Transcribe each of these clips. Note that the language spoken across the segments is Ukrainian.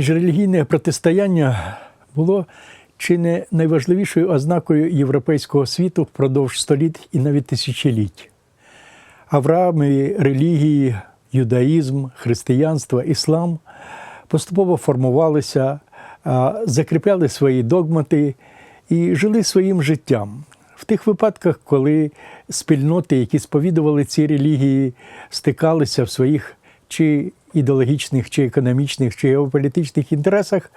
Міжрелігійне протистояння було чи не найважливішою ознакою європейського світу впродовж століть і навіть тисячоліть. Авраамові релігії, юдаїзм, християнство, іслам поступово формувалися, закріпляли свої догмати і жили своїм життям. В тих випадках, коли спільноти, які сповідували ці релігії, стикалися в своїх чи ідеологічних, чи економічних, чи геополітичних інтересах,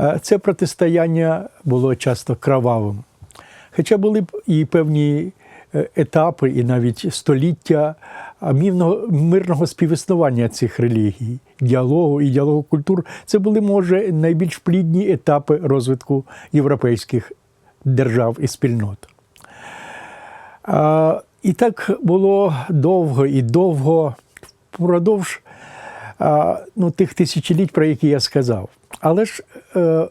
е, це протистояння було часто кровавим. Хоча були б і певні е, етапи, і навіть століття мирного співіснування цих релігій, діалогу і діалогу культур, це були, може, найбільш плідні етапи розвитку європейських держав і спільнот. І так було довго і довго впродовж ну, тих тисячоліть, про які я сказав. Але ж е,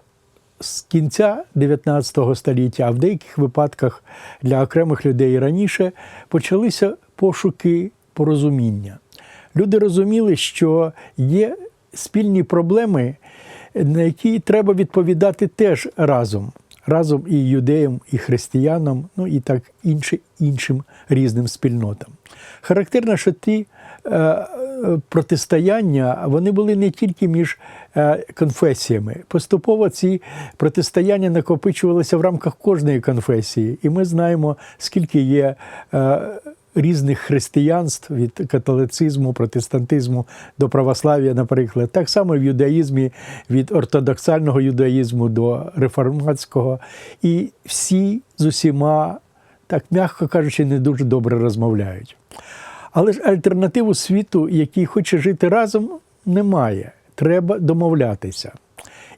з кінця 19 століття, а в деяких випадках для окремих людей раніше почалися пошуки порозуміння. Люди розуміли, що є спільні проблеми, на які треба відповідати теж разом. Разом і юдеям, і християнам, ну і так інші, іншим різним спільнотам. Характерно, що ті е, протистояння вони були не тільки між е, конфесіями. Поступово ці протистояння накопичувалися в рамках кожної конфесії. І ми знаємо, скільки є е, різних християнств від католицизму, протестантизму до православ'я, наприклад. Так само в юдаїзмі від ортодоксального юдаїзму до реформатського. І всі з усіма, так м'яко кажучи, не дуже добре розмовляють. Але ж альтернативу світу, який хоче жити разом, немає. Треба домовлятися.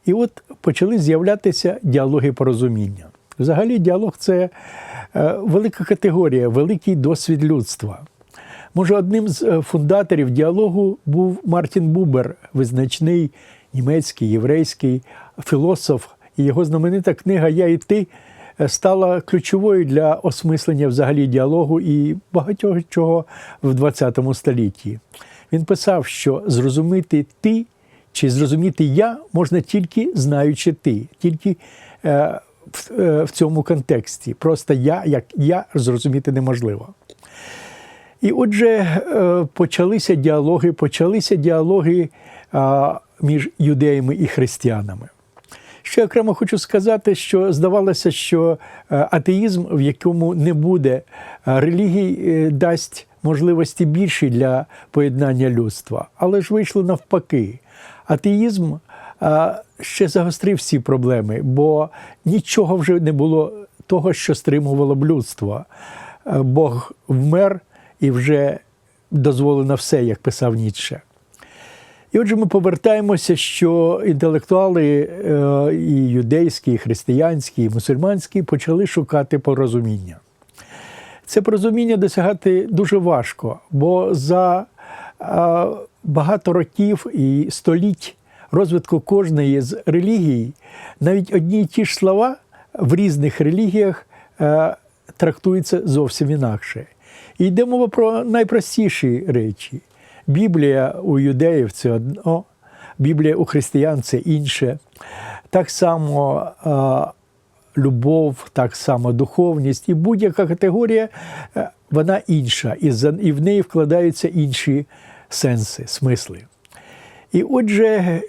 І от почали з'являтися діалоги порозуміння. Взагалі, діалог це е, велика категорія, великий досвід людства. Може, одним з е, фундаторів діалогу був Мартін Бубер, визначний німецький, єврейський філософ, і його знаменита книга Я і ти стала ключовою для осмислення взагалі діалогу і багатьох чого в ХХ столітті. Він писав, що зрозуміти ти чи зрозуміти я можна тільки знаючи ти, тільки е, в, е, в цьому контексті. Просто я, як я, зрозуміти неможливо. І отже, е, почалися діалоги, почалися діалоги між юдеями і християнами. Ще окремо хочу сказати, що здавалося, що е, атеїзм, в якому не буде е, релігій, е, дасть можливості більші для поєднання людства. Але ж вийшло навпаки. Атеїзм ще загострив всі проблеми, бо нічого вже не було того, що стримувало б людство. Бог вмер і вже дозволено все, як писав Ніцше. І отже, ми повертаємося, що інтелектуали е, і юдейські, і християнські, і мусульманські почали шукати порозуміння. Це порозуміння досягати дуже важко, бо за е, багато років і століть розвитку кожної з релігій навіть одні й ті ж слова в різних релігіях е, трактуються зовсім інакше. І йде мова про найпростіші речі. Біблія у юдеїв це одно, Біблія у християн це інше. Так само любов, так само духовність і будь-яка категорія, е, вона інша, і в неї вкладаються інші сенси, смисли. І отже,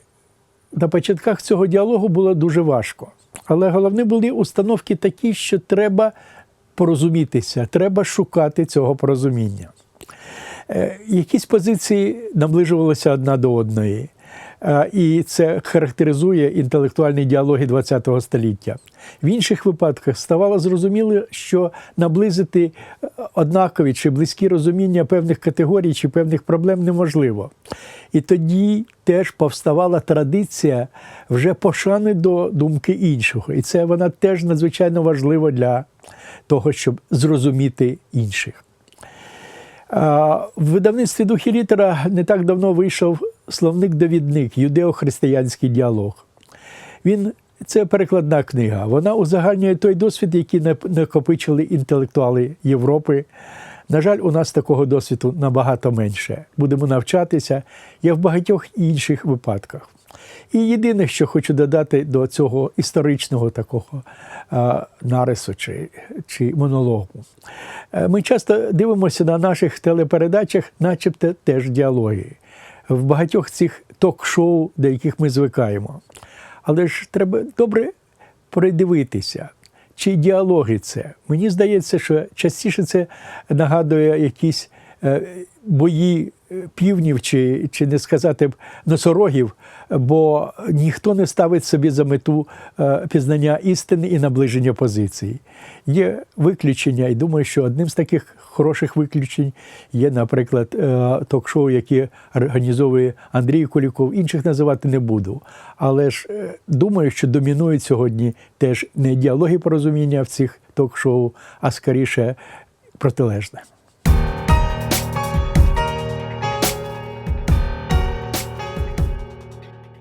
на початках цього діалогу було дуже важко. Але головне були установки такі, що треба порозумітися, треба шукати цього порозуміння. Е, Якісь позиції наближувалися одна до одної. Е, І це характеризує інтелектуальні діалоги ХХ століття. В інших випадках ставало зрозуміло, що наблизити е, однакові чи близькі розуміння певних категорій чи певних проблем неможливо. І тоді теж повставала традиція вже пошани до думки іншого. І це вона теж надзвичайно важлива для того, щоб зрозуміти інших. В видавництві духі літера не так давно вийшов словник-довідник Юдео-християнський діалог. Він це перекладна книга. Вона узагальнює той досвід, який накопичили інтелектуали Європи. На жаль, у нас такого досвіду набагато менше. Будемо навчатися, як в багатьох інших випадках. І єдине, що хочу додати до цього історичного такого нарису чи, чи монологу. Е, Ми часто дивимося на наших телепередачах, начебто теж діалоги. В багатьох цих ток-шоу, до яких ми звикаємо. Але ж треба добре придивитися, чи діалоги це. Мені здається, що частіше це нагадує якісь е, бої е, півнів, чи, чи не сказати носорогів, бо ніхто не ставить собі за мету е, пізнання істини і наближення позицій. Є виключення, і думаю, що одним з таких хороших виключень є, наприклад, е, ток-шоу, яке організовує Андрій Куліков. Інших називати не буду. Але ж думаю, що домінують сьогодні теж не діалоги порозуміння в цих ток-шоу, а скоріше протилежне.